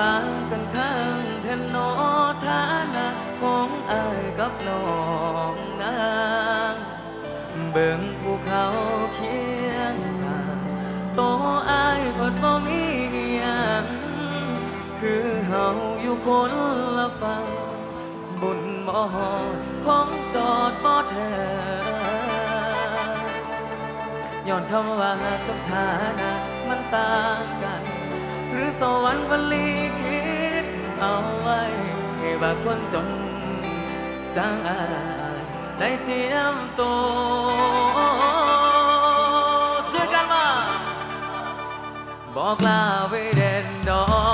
ต่างกันข้างแทนนอฐานะของอายกับน้องนางเบิ่งภูเขาเคียงข้างโตอายก็บ่มีอย่าง คือเฮาอยู่คนละฝั่งบุญบ่ฮอดของจอดบ่แท้ย้อนคำว่ากับฐานะมันต่างกัน หรือสวรรค์วลีคิดเอาไว้ ให้บากคนจนจางอายได้เทียมโตัวช่อกันมา บอกลาไว้เด่นดอก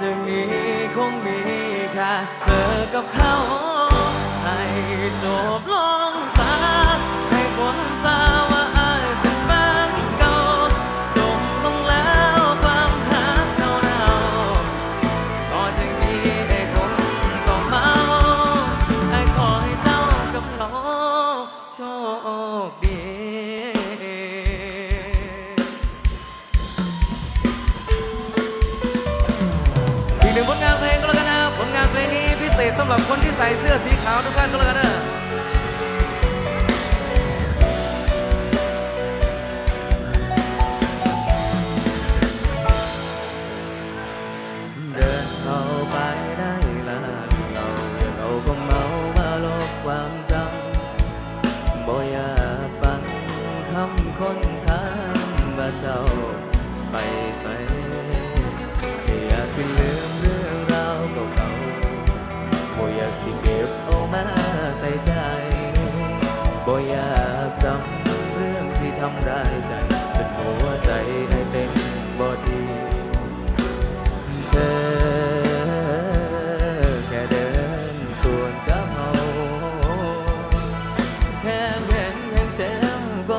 จะมีคงมีแค่เธอกับเขา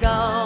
gone.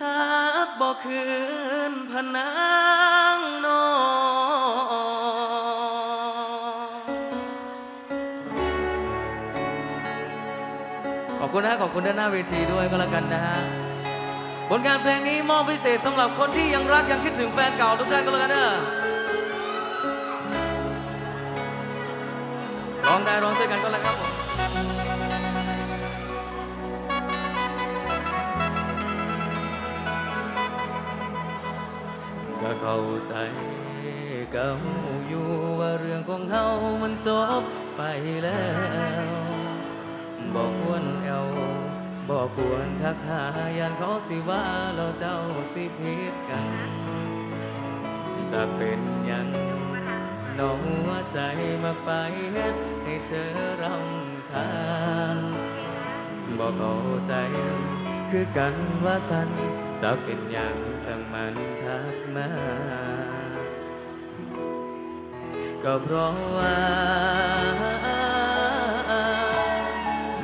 หากบ่คืนพนังนองขอบคุณนะขอบคุณด้านหน้าเวทีด้วยก็แล้วกันนะฮะ ผลงานเพลงนี้มอบพิเศษสำหรับคนที่ยังรักยังคิดถึงแฟนเก่าทุกท่านก็แล้วกันเนอะร้องได้ร้องด้วยกันก็แล้วครับผม เข้าใจก็หูอยู่ว่าเรื่องของเขามันจบไปแล้วบอกควรแอวบอกควรทักหายันเขาสิว่าเราเจ้าสิผิดกันจะเป็นยังน้องหัวใจมาไปเฮ็ดให้เธอรำคาญบอกเข้าใจ คือกันว่าสัน จะเป็นอย่างจังมันทักมา ก็เพราะว่า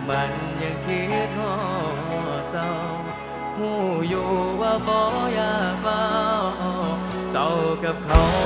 มันยังคิดฮอดเจ้าหูอยู่ว่าบ่อยากเบาเจ้ากับเขา